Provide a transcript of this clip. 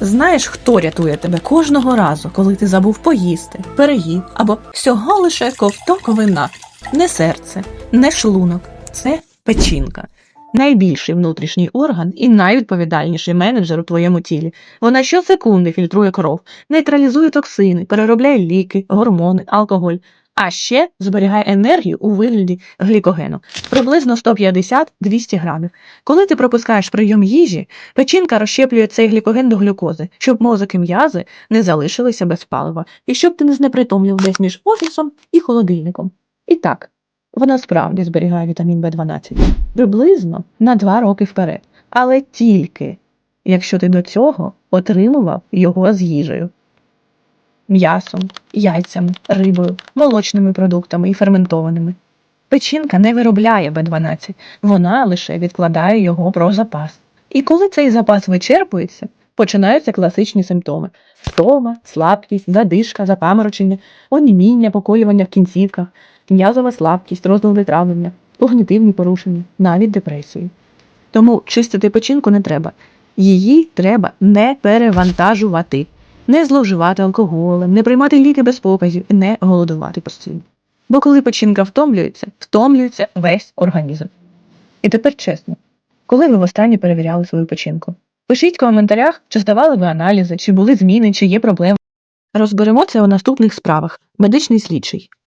Знаєш, хто рятує тебе кожного разу, коли ти забув поїсти, переїв або всього лише ковток вина? Не серце, не шлунок, це печінка. Найбільший внутрішній орган і найвідповідальніший менеджер у твоєму тілі. Вона щосекунди фільтрує кров, нейтралізує токсини, переробляє ліки, гормони, алкоголь, а ще зберігає енергію у вигляді глікогену приблизно 150-200 грамів. Коли ти пропускаєш прийом їжі, печінка розщеплює цей глікоген до глюкози, щоб мозок і м'язи не залишилися без палива, і щоб ти не знепритомлів десь між офісом і холодильником. І так, вона справді зберігає вітамін В12 приблизно на 2 роки вперед, але тільки якщо ти до цього отримував його з їжею. М'ясом, яйцями, рибою, молочними продуктами і ферментованими. Печінка не виробляє В12, вона лише відкладає його про запас. І коли цей запас вичерпується, починаються класичні симптоми: втома, слабкість, задишка, запаморочення, оніміння, поколювання в кінцівках, м'язова слабкість, розлади травлення, когнітивні порушення, навіть депресію. Тому чистити печінку не треба. Її треба не перевантажувати, не зловживати алкоголем, не приймати ліки без показів, не голодувати постійно. Бо коли печінка втомлюється, втомлюється весь організм. І тепер чесно, коли ви востаннє перевіряли свою печінку? Пишіть в коментарях, чи здавали ви аналізи, чи були зміни, чи є проблеми. Розберемо це у наступних справах. Медичний слідчий.